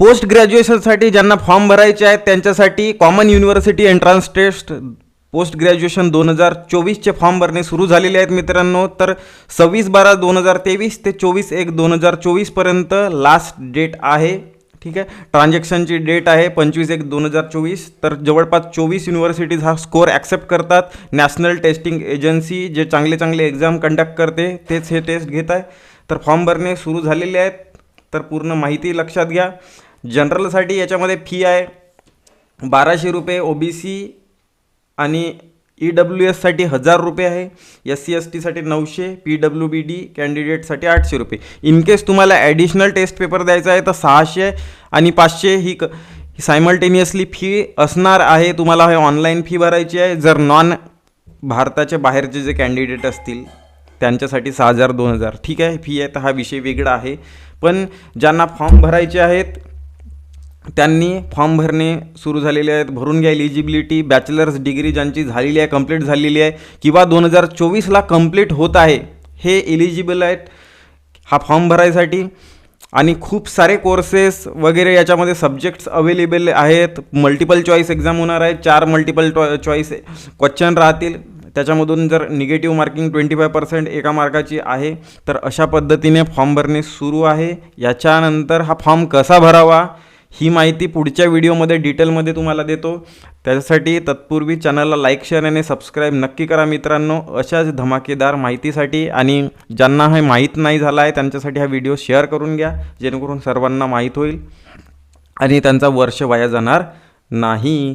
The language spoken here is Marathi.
पोस्ट ग्रॅज्युएशनसाठी ज्यांना फॉर्म भरायचे आहेत त्यांच्यासाठी common university entrance test post graduation दोन हजार चोवीसचे फॉर्म भरणे सुरू झालेले आहेत मित्रांनो. तर सव्वीस बारा दोन हजार तेवीस ते चोवीस एक दोन हजार चोवीसपर्यंत लास्ट डेट आहे. ठीक आहे? ट्रान्झॅक्शनची डेट आहे पंचवीस एक दोन हजार चोवीस. तर जवळपास चोवीस युनिव्हर्सिटीज हा स्कोअर ॲक्सेप्ट करतात. नॅशनल टेस्टिंग एजन्सी जे चांगले चांगले एक्झाम कंडक्ट करते तेच हे टेस्ट घेत आहे. तर फॉर्म भरणे सुरू झालेले आहेत. तर पूर्ण माहिती लक्षात घ्या. जनरलसाठी याच्यामध्ये फी आहे. बाराशे रुपये ओ बी सी आणि ई डब्ल्यू एससाठी हजार रुपये आहे. एस सी एस टीसाठी नऊशे पी डब्ल्यू बी डी कॅन्डिडेटसाठी आठशे रुपये. इन केस तुम्हाला ॲडिशनल टेस्ट पेपर द्यायचा आहे तर सहाशे आणि पाचशे ही क सायमल्टेनियसली फी असणार आहे. तुम्हाला हे ऑनलाईन फी भरायची आहे. जर नॉन भारताच्या बाहेरचे जे कॅन्डिडेट असतील त्यांच्यासाठी सहा हजार दोन हजार. ठीक आहे फी आहे. तर हा विषय वेगळा आहे. पण ज्यांना फॉर्म भरायचे आहेत त्यांनी फॉर्म भरणे सुरू झालेले आहेत. भरून घ्या एलिजिबिलिटी बॅचलर्स डिग्री ज्यांची झालेली आहे कंप्लीट झालेली आहे किंवा दोन हजार चोवीसला कंप्लीट होत आहे हे एलिजिबल आहेत हा फॉर्म भरायसाठी. आणि खूप सारे कोर्सेस वगैरे याच्यामध्ये सब्जेक्ट्स अवेलेबल आहेत. मल्टिपल चॉईस एक्झाम होणार आहे. चार मल्टिपल टॉ चॉईस क्वेश्चन राहतील. त्याच्यामधून जर negative marking twenty five percent एका मार्काची आहे तर अशा पद्धतीने फॉर्म भरणे सुरू आहे. याच्यानंतर हा फॉर्म कसा भरावा? ही माहिती पुढच्या व्हिडिओमध्ये डिटेलमध्ये तुम्हाला देतो. त्याच्यासाठी तत्पूर्वी चॅनलला लाईक शेअर आणि सबस्क्राईब नक्की करा मित्रांनो. अशाच धमाकेदार माहितीसाठी आणि ज्यांना हे माहीत नाही झाला आहे त्यांच्यासाठी हा व्हिडिओ शेअर करून घ्या. जेणेकरून सर्वांना माहीत होईल आणि त्यांचा वर्ष वाया जाणार नाही.